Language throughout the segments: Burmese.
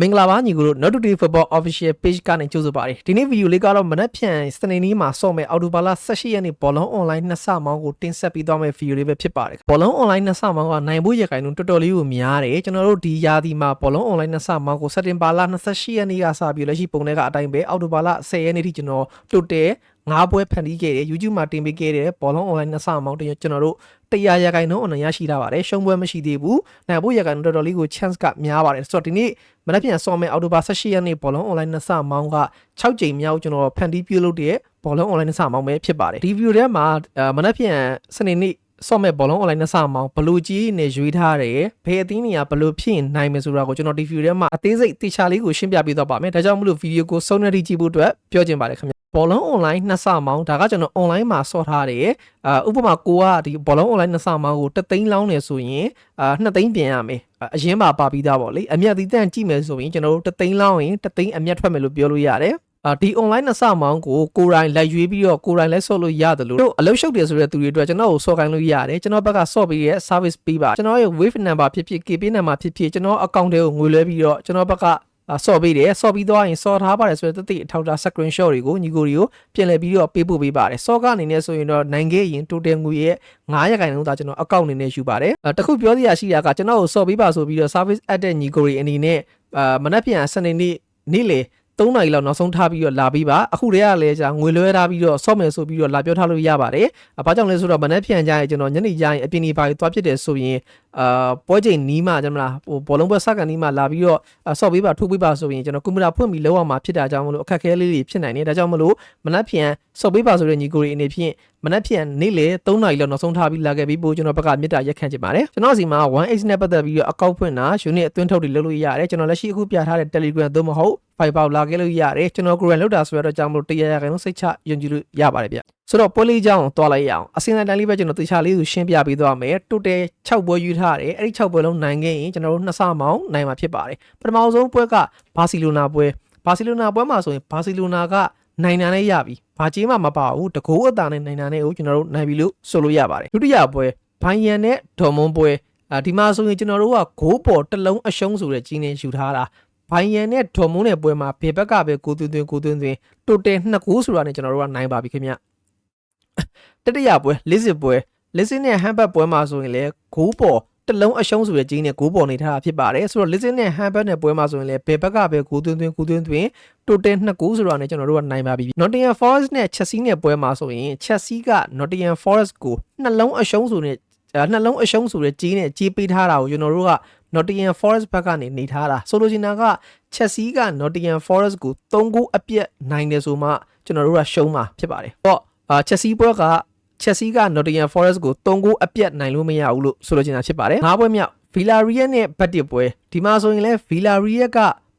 မင်္ဂလာပါညီကိုတို့ Not Today Football Official Page ကနေကြိုဆိုပါရစေဒီနေ့ဗီဒီယိုလေးကတော့မနက်ဖြန်စနေနေ့မှာဆော့မယ်အော်တိုဘာလ18ရက်နေ့ဘောလုံး online နှစ်ဆမောင်းကိုတင်ဆက်ပေးသွားမယ့်ဗီဒီယိုလေးပဲဖြစ်ပါတယ်ဘောလုံး online နှစ်ဆမောင်းကနိုင်ဖို့ရခိုင်နှုန်းတော်တော်လေးကိုများတယ်ကျွန်တော်တို့ဒီရာသီမှာဘောလုံး online နှစ်ဆမောင်းကိုစက်တင်ဘာလ28ရက်နေ့ကစပြီးလက်ရှိပုံတွေကအတိုင်းပဲအော်တိုဘာလ10ရက်နေ့ထိကျွန်တော်တွတ်တယ် ငါးပွဲဖန်တီးခဲ့တယ် YouTube မှာတင်ပေးခဲ့တယ်ဘောလုံး online နှစ်ဆမောင်းတင်ကျွန်တော်တို့တရားရခိုင်နှုန်းအနိုင်ရရှိထားပါတယ်ရှုံးပွဲမရှိသေးဘူးနိုင်ဖို့ရခိုင်နှုန်းတော်တော်လေးကို chance ကများပါတယ်ဆိုတော့ဒီနေ့မနက်ဖြန်ဆော့မယ်အော်တိုဘာ18ရက်နေ့ဘောလုံး online နှစ်ဆမောင်းက6ကြိမ်မြောက်ကျွန်တော်ဖန်တီးပြုလုပ်တဲ့ဘောလုံး online နှစ်ဆမောင်းပဲဖြစ်ပါတယ်ဒီဗီဒီယိုထဲမှာအဲမနက်ဖြန်စနေနေ့ဆော့မဲ့ဘောလုံး online နှစ်ဆမောင်းဘလူးကြီးနဲ့ရွေးထားတယ်ဘယ်အသင်းတွေကဘလူးဖြစ်ရင်နိုင်မယ်ဆိုတာကိုကျွန်တော်ဒီဗီဒီယိုထဲမှာအသေးစိတ်တေချာလေးကိုရှင်းပြပေးသွားပါမယ်ဒါကြောင့်မလို့ဗီဒီယိုကိုစုံနေတိကြည့်ဖို့အတွက်ပြောချင်ပါတယ်ခင်ဗျ ဘောလုံး online နှစ်ဆမောင်းဒါကကျွန်တော် online မှာဆော့ထားတယ်အာဥပမာကိုကဒီဘောလုံး online နှစ်ဆမောင်းကိုတသိန်းလောင်းနေဆိုရင်အာ2သိန်းပြင်ရမယ်အရင်မှာပါပြီးသားပေါ့လေအမြတ်သီးတန့်ကြည့်မယ်ဆိုရင်ကျွန်တော်တို့တသိန်းလောင်းရင်တသိန်းအမြတ်ထွက်မယ်လို့ပြောလို့ရတယ်အာဒီ online နှစ်ဆမောင်းကိုကိုယ်တိုင်လိုက်ရွေးပြီးတော့ကိုယ်တိုင်လဲဆော့လို့ရတယ်လို့တို့အလုပ်ရှုပ်တယ်ဆိုတဲ့သူတွေအတွက်ကျွန်တော်ကိုဆော့ခိုင်းလို့ရတယ်ကျွန်တော်ဘက်ကဆော့ပြီးရဲ့ service ပေးပါကျွန်တော်ရဲ့ wave number ဖြစ်ဖြစ် KP number ဖြစ်ဖြစ်ကျွန်တော် account တွေကိုငွေလွှဲပြီးတော့ကျွန်တော်ဘက်က ဆော့ပေးတယ်ဆော့ပြီးသွားရင်ဆော့ထားပါတယ်ဆိုတဲ့တသိအထောက်အထား screenshot တွေကိုညီကိုတွေကိုပြန်လည်ပြီးတော့ပေးပို့ပေးပါတယ်ဆော့ကအနေနဲ့ဆိုရင်တော့နိုင်ခဲ့ရင် total ငွေရဲ့900ခိုင်နှုန်းသာကျွန်တော် account အနေနဲ့ယူပါတယ်တခုပြောစရာရှိတာကကျွန်တော်ကိုဆော့ပေးပါဆိုပြီးတော့ service add တဲ့ညီကိုတွေအနေနဲ့အာမနက်ဖြန်စနေနေ့နေ့လေ 3နာရီလောက်နောက်ဆုံးထားပြီးတော့လာပြီးပါအခုတည်းကလည်းじゃငွေလွှဲထားပြီးတော့ဆော့မယ်ဆိုပြီးတော့လာပြောထားလို့ရပါတယ်။ဘာကြောင့်လဲဆိုတော့မနေ့ဖြန်ကြရင်ကျွန်တော်ညနေကျရင်အပြင်ဒီပါကြီးသွားဖြစ်တယ်ဆိုရင်အာပွဲချိန်နီးမှကျွန်တော်လားဟိုဘောလုံးပွဲစကန်နီးမှလာပြီးတော့ဆော့ပေးပါထုတ်ပေးပါဆိုရင်ကျွန်တော်ကွန်ပျူတာဖွင့်ပြီးလောက်အောင်မှာဖြစ်တာကြောင့်မလို့အခက်အခဲလေးတွေဖြစ်နိုင်တယ်။ဒါကြောင့်မလို့မနေ့ဖြန်ဆော့ပေးပါဆိုတဲ့ညီကိုတွေအနေဖြင့်မနေ့ဖြန်နေ့လေ3နာရီလောက်နောက်ဆုံးထားပြီးလာခဲ့ပြီးပို့ကျွန်တော်ဘက်ကမြစ်တာရက်ခန့်ချင်ပါတယ်။ကျွန်တော်စီမှာ 1X နဲ့ပတ်သက်ပြီးတော့အကောက်ဖွင့်တာ unit အသွင်းထုတ်တွေလုပ်လို့ရတယ်။ကျွန်တော်လက်ရှိအခုပြထားတဲ့ Telegram သို့မဟုတ် Fiber လာခဲ့လို့ရတယ်ကျွန်တော် Korean လောက်တာဆိုတော့ကြောင့်မလို့တရားရခိုင်လုံးစိတ်ချယုံကြည်လို့ရပါတယ်ဗျဆိုတော့ပွဲလေးကြောင်းကိုတွားလိုက်ရအောင်အစင်တိုင်းလေးပဲကျွန်တော်တေချာလေးကိုရှင်းပြပေးသွားမယ်တိုတယ်6ပွဲယူထားတယ်အဲ့ဒီ6ပွဲလုံးနိုင်ခဲ့ရင်ကျွန်တော်တို့နှစ်ဆမောင်းနိုင်မှာဖြစ်ပါတယ်ပထမဆုံးပွဲကဘာစီလိုနာပွဲဘာစီလိုနာပွဲမှာဆိုရင်ဘာစီလိုနာကနိုင်တာနဲ့ရပြီဘာကြေးမှမပါဘူးတကိုးအတာနဲ့နိုင်တာနဲ့ကိုကျွန်တော်တို့နိုင်ပြီလို့ဆိုလို့ရပါတယ်ဒုတိယပွဲဘိုင်ယန်နဲ့ဒေါ်မွန်ပွဲအာဒီမှာဆိုရင်ကျွန်တော်တို့ကဂိုးပေါ်တစ်လုံးအရှုံးဆိုတဲ့ကြီးနဲ့ယူထားတာ ဘိုင်ယန်နဲ့ဒေါ်မွန်းနဲ့ပွဲမှာဘေဘက်ကပဲကိုသွင်းသွင်းကိုသွင်းသွင်းတိုတယ်နှစ်ကိုးဆိုတာနဲ့ကျွန်တော်တို့ကနိုင်ပါပြီခင်ဗျတတိယပွဲလေးစစ်ပွဲလေးစစ်နဲ့ဟမ်ဘတ်ပွဲမှာဆိုရင်လည်းဂိုးပေါ်တလုံးအရှုံးဆိုတဲ့ကြီးနဲ့ဂိုးပေါ်နေထားတာဖြစ်ပါတယ်ဆိုတော့လေးစစ်နဲ့ဟမ်ဘတ်နဲ့ပွဲမှာဆိုရင်လည်းဘေဘက်ကပဲကိုသွင်းသွင်းကိုသွင်းသွင်းတိုတယ်နှစ်ကိုးဆိုတာနဲ့ကျွန်တော်တို့ကနိုင်ပါပြီ Nottingham Forest နဲ့ Chelsea နဲ့ပွဲမှာဆိုရင် Chelsea က Nottingham Forest ကိုနှလုံးအရှုံးဆိုတဲ့ နှလုံးအရှုံးဆိုတဲ့ကြီးနဲ့ကြီးပေးထားတာကိုကျွန်တော်တို့က Nottingham Forest ဘက်ကနေနေထားတာဆိုလိုချင်တာက Chelsea က Nottingham Forest ကို3ဂိုးအပြတ်နိုင်တယ်ဆိုမှကျွန်တော်တို့ကရှုံးမှာဖြစ်ပါတယ်။တော့အာ Chelsea ဘက်က Chelsea က Nottingham Forest ကို3ဂိုးအပြတ်နိုင်လို့မရဘူးလို့ဆိုလိုချင်တာဖြစ်ပါတယ်။ငါးပွဲမြောက် Villarreal နဲ့ Betis ပွဲဒီမှာဆိုရင်လည်း Villarreal က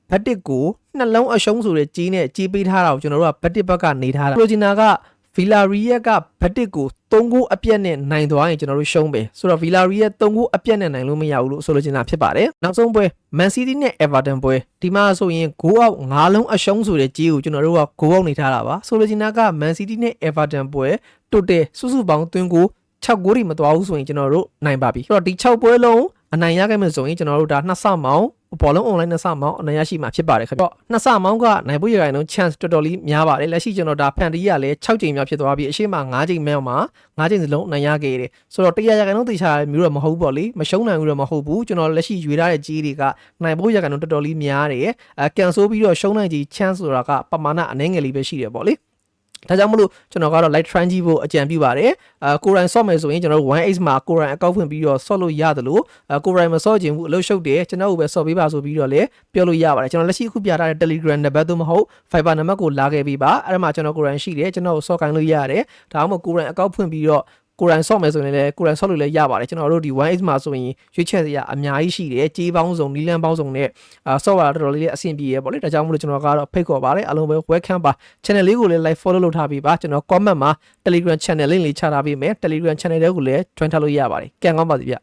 Betis ကိုနှလုံးအရှုံးဆိုတဲ့ကြီးနဲ့ကြီးပေးထားတာကိုကျွန်တော်တို့က Betis ဘက်ကနေထားတာဆိုလိုချင်တာက Villarreal က Betis ကို3ဂိုးအပြတ်နဲ့နိုင်သွားရင်ကျွန်တော်တို့ရှုံးပဲဆိုတော့ Villarreal 3ဂိုးအပြတ်နဲ့နိုင်လို့မရဘူးလို့ဆိုလိုချင်တာဖြစ်ပါတယ်နောက်ဆုံးပွဲ Man City နဲ့ Everton ပွဲဒီမှာဆိုရင်ဂိုးအောက်၅လုံးအရှုံးဆိုတဲ့ကြီးကိုကျွန်တော်တို့ကဂိုးအောက်နေထားတာပါဆိုလိုချင်တာက Man City နဲ့ Everton ပွဲတိုတယ်စုစုပေါင်းသွင်းကို6ဂိုးတွေမသွားဘူးဆိုရင်ကျွန်တော်တို့နိုင်ပါပြီဆိုတော့ဒီ6ပွဲလုံးအနိုင်ရခဲ့မယ်ဆိုရင်ကျွန်တော်တို့ဒါနှစ်ဆမောင်း ဘောလုံး online နှစ်ဆမောင်းအနိုင်ရရှိမှာဖြစ်ပါတယ်ခင်ဗျ။နှစ်ဆမောင်းကနိုင်ဖို့ရခိုင်နှုန်း chance တော်တော်လေးများပါတယ်။လက်ရှိကျွန်တော်ဒါဖန်တီးရလဲ6ချိန်မြောက်ဖြစ်သွားပြီ။အရှိမ9ချိန်မြောက်မှာ9ချိန်စလုံးအနိုင်ရခဲ့တယ်။ဆိုတော့တရားရခိုင်နှုန်းတေချာမျိုးတော့မဟုတ်ဘူးပေါ့လေ။မရှုံးနိုင်ဘူးတော့မဟုတ်ဘူး။ကျွန်တော်လက်ရှိရွေထားတဲ့ကြီးတွေကနိုင်ဖို့ရခိုင်နှုန်းတော်တော်လေးများတယ်။အဲကန်ဆိုးပြီးတော့ရှုံးနိုင်ကြီး chance ဆိုတာကပမာဏအနည်းငယ်လေးပဲရှိတယ်ပေါ့လေ။ ဒါကြောင့်မလို့ကျွန်တော်ကတော့ light trend ကြည့်ဖို့အကြံပြုပါတယ်အာကိုရိုင်း soft မယ်ဆိုရင်ကျွန်တော်တို့ 1x မှာကိုရိုင်းအကောက်ဖွင့်ပြီးတော့ soft လို့ရတယ်လို့အာကိုရိုင်းမ soft ခြင်းဘူးအလုပ်ရှုပ်တယ်ကျွန်တော်တို့ပဲ soft ပေးပါဆိုပြီးတော့လည်းပြောလို့ရပါတယ်ကျွန်တော်လက်ရှိအခုပြထားတဲ့ Telegram နံပါတ်သို့မဟုတ် Fiber နံပါတ်ကိုလာခဲ့ပြီးပါအဲ့ဒါမှကျွန်တော်ကိုရိုင်းရှိတယ်ကျွန်တော်ကို soft ခိုင်းလို့ရတယ်ဒါမှမဟုတ်ကိုရိုင်းအကောက်ဖွင့်ပြီးတော့ ကိုရန်ဆော့မယ်ဆိုရင်လည်းကိုရန်ဆော့လို့လည်းရပါတယ်ကျွန်တော်တို့ဒီ 1x မှာဆိုရင်ရွေးချယ်စရာအများကြီးရှိတယ်ကြေးပေါင်းစုံနီလန်ပေါင်းစုံနဲ့အာ software တော်တော်လေးအဆင်ပြေရပေါ့လေဒါကြောင့်မို့လို့ကျွန်တော်ကတော့ဖိတ်ခေါ်ပါတယ်အားလုံးပဲ welcome ပါ channel လေးကိုလည်း like follow လုပ်ထားပေးပါကျွန်တော် comment မှာ Telegram channel link လေးချထားပေးမယ် Telegram channel တွေကိုလည်း join ထားလို့ရပါတယ်ကံကောင်းပါစေဗျ